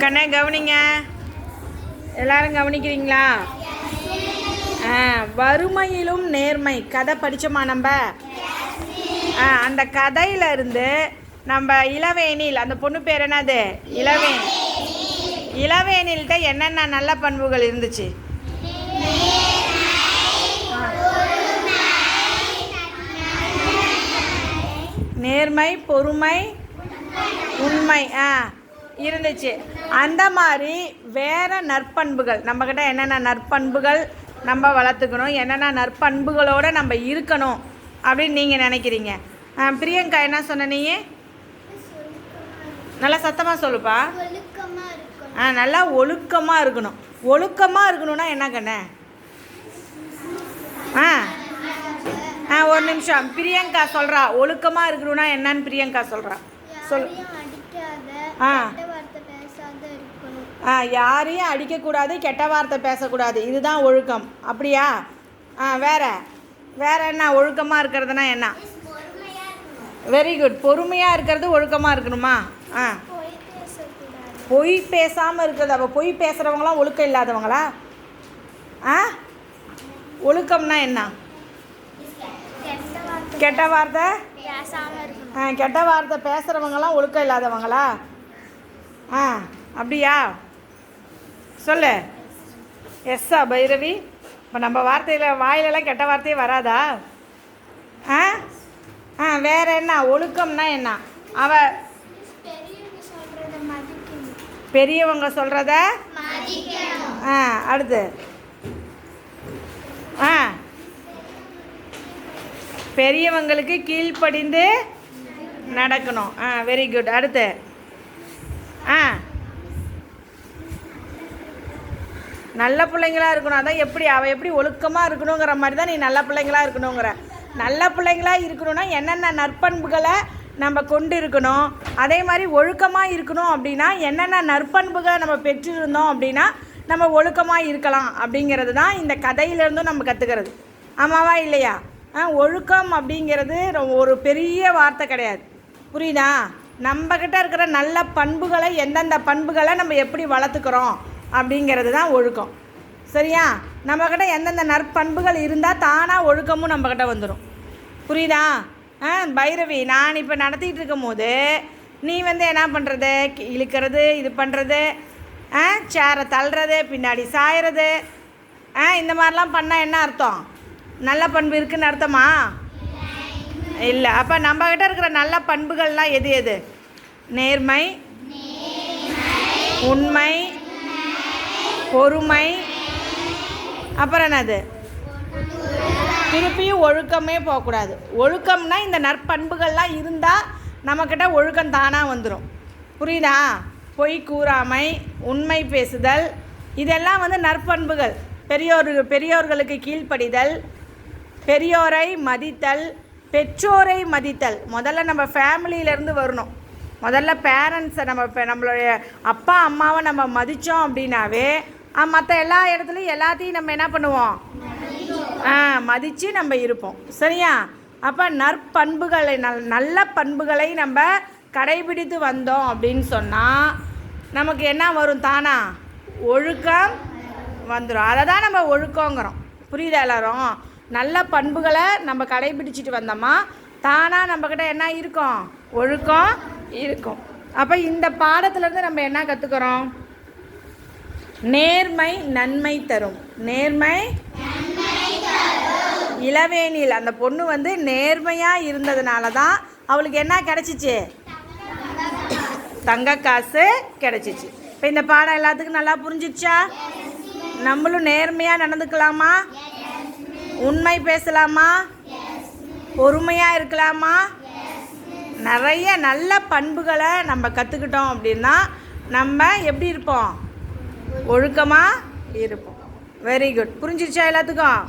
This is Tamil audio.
கண்ணே கவனிங்க. எல்லாரும் கவனிக்கிறீங்களா? ஆ வறுமையிலும் நேர்மை. கதை படிச்சோமா நம்ம? ஆ அந்த கதையிலிருந்து நம்ம இளவேனில் அந்த பொண்ணு பேர் என்னது? இளவேன். இளவேனில்கிட்ட என்னென்ன நல்ல பண்புகள் இருந்துச்சு? நேர்மை பொறுமை உண்மை. ஆ இருந்துச்சு. அந்த மாதிரி வேற நற்பண்புகள் நம்மக்கிட்ட என்னென்ன நற்பண்புகள் நம்ம வளர்த்துக்கணும் என்னென்ன நற்பண்புகளோடு நம்ம இருக்கணும் அப்படின்னு நீங்கள் நினைக்கிறீங்க. ஆ, பிரியங்கா என்ன சொன்ன நீ? நல்லா சத்தமாக சொல்லுப்பா. ஆ நல்லா ஒழுக்கமாக இருக்கணும். ஒழுக்கமாக இருக்கணும்னா என்ன கண்ணே ஆ. ஆ ஒரு நிமிஷம். பிரியங்கா சொல்கிறா ஒழுக்கமாக இருக்கணும்னா என்னன்னு பிரியங்கா சொல்கிறா சொல் ஆ. கெட்ட வார்த்தை பேசாத இருக்கணும் ஆ யாரையும் அடிக்கக்கூடாது கெட்ட வார்த்தை பேசக்கூடாது. இதுதான் ஒழுக்கம். அப்படியா? ஆ வேற. வேற என்ன? ஒழுக்கமாக இருக்கிறதுனா என்ன? வெரி குட் பொறுமையாக இருக்கிறது ஒழுக்கமாக இருக்கணுமா? ஆ. பொய் பேசாமல் இருக்கிறது. அப்போ பொய் பேசுகிறவங்களாம் ஒழுக்கம் இல்லாதவங்களா? ஆ? ஒழுக்கம்னா என்ன? கெட்ட வார்த்தை? ஆ கெட்ட வார்த்தை பேசுகிறவங்களாம் ஒழுக்கம் இல்லாதவங்களா? ஆ அப்படியா? சொல்லு. எஸ்ஸா பைரவி. இப்போ நம்ம வார்த்தையில் வாயிலெல்லாம் கெட்ட வார்த்தையே வராதா? ஆ? ஆ வேறு என்ன? ஒழுக்கம்னா என்ன? அவ பெரியவங்க சொல்கிறத ஆ அடுத்து. ஆ. பெரியவங்களுக்கு கீழ்ப்படிந்து நடக்கணும். ஆ வெரி குட் அடுத்து ஆ நல்ல பிள்ளைங்களா இருக்கணும். அதான் எப்படி அவள் எப்படி ஒழுக்கமாக இருக்கணுங்கிற மாதிரி தான் நீ நல்ல பிள்ளைங்களா இருக்கணுங்கிற. நல்ல பிள்ளைங்களா இருக்கணும்னா என்னென்ன நற்பண்புகளை நம்ம கொண்டு இருக்கணும். அதே மாதிரி ஒழுக்கமாக இருக்கணும் அப்படின்னா என்னென்ன நற்பண்புகளை நம்ம பெற்றிருந்தோம் அப்படின்னா நம்ம ஒழுக்கமாக இருக்கலாம் அப்படிங்கிறது தான் இந்த கதையிலேருந்தும் நம்ம கற்றுக்கிறது ஆமாவா இல்லையா? ஆ ஒழுக்கம் அப்படிங்கிறது ரொ- ஒரு பெரிய வார்த்தை கிடையாது. புரியுதா? நம்மக்கிட்ட இருக்கிற நல்ல பண்புகளை எந்தெந்த பண்புகளை நம்ம எப்படி வளர்த்துக்கிறோம்? அப்படிங்கிறது தான் ஒழுக்கம். சரியா? நம்மக்கிட்ட எந்தெந்த நற்பண்புகள் இருந்தால் தானாக ஒழுக்கமும் நம்மக்கிட்ட வந்துடும் புரியுதா? ஆ பைரவி நான் இப்போ நடத்திட்டு இருக்கும் போது நீ வந்து என்ன பண்ணுறது இழுக்கிறது இது பண்ணுறது ஆ சேரை தள்ளுறது பின்னாடி சாயறது ஆ இந்த மாதிரிலாம் பண்ணால் என்ன அர்த்தம்? நல்ல பண்பு இருக்குன்னு அர்த்தமா? இல்லை. அப்போ நம்மக்கிட்ட இருக்கிற நல்ல பண்புகள்லாம் எது எது? நேர்மை. உண்மை. பொறுமை. அப்புறம் என்னது? திருப்பியும் ஒழுக்கமே போகக்கூடாது. ஒழுக்கம்னா இந்த நற்பண்புகள்லாம் இருந்தால் நம்மக்கிட்ட ஒழுக்கம் தானாக வந்துடும் புரியுதா? பொய் கூறாமை உண்மை பேசுதல் இதெல்லாம் வந்து நற்பண்புகள். பெரியோர் பெரியோர்களுக்கு கீழ்ப்படிதல் பெரியோரை மதித்தல் பெற்றோரை மதித்தல். முதல்ல நம்ம ஃபேமிலியிலேருந்து வரணும். முதல்ல பேரண்ட்ஸை நம்ம இப்போ நம்மளுடைய அப்பா அம்மாவை நம்ம மதித்தோம் அப்படின்னாவே மற்ற எல்லா இடத்துலையும் எல்லாத்தையும் நம்ம என்ன பண்ணுவோம்? ஆ மதித்து நம்ம இருப்போம். சரியா? அப்போ நற்பண்புகளை நல் நல்ல பண்புகளை நம்ம கடைபிடித்து வந்தோம் அப்படின்னு சொன்னால் நமக்கு என்ன வரும் தானா? ஒழுக்கம் வந்துடும் அதை தான் நம்ம ஒழுக்கங்கிறோம். புரியுதா எல்லாரும்? நல்ல பண்புகளை நம்ம கடைபிடிச்சிட்டு வந்தோமா தானாக நம்மக்கிட்ட என்ன இருக்கும்? ஒழுக்கம் இருக்கும். அப்போ இந்த பாடத்துலேருந்து நம்ம என்ன கற்றுக்குறோம் நேர்மை நன்மை தரும். நேர்மை இளவேனில். அந்த பொண்ணு வந்து நேர்மையாக இருந்ததுனால தான் அவளுக்கு என்ன கிடச்சிச்சு? தங்க காசு கிடச்சிச்சு. இப்போ இந்த பாடம் எல்லாத்துக்கும் நல்லா புரிஞ்சிச்சா நம்மளும் நேர்மையாக நடந்துக்கலாமா? உண்மை பேசலாமா? பொறுமையாக இருக்கலாமா? நிறைய நல்ல பண்புகளை நம்ம கற்றுக்கிட்டோம் அப்படின்னா நம்ம எப்படி இருப்போம்? ஒழுக்கமாக இருப்போம் வெரி குட் புரிஞ்சிருச்சா எல்லாத்துக்கும்?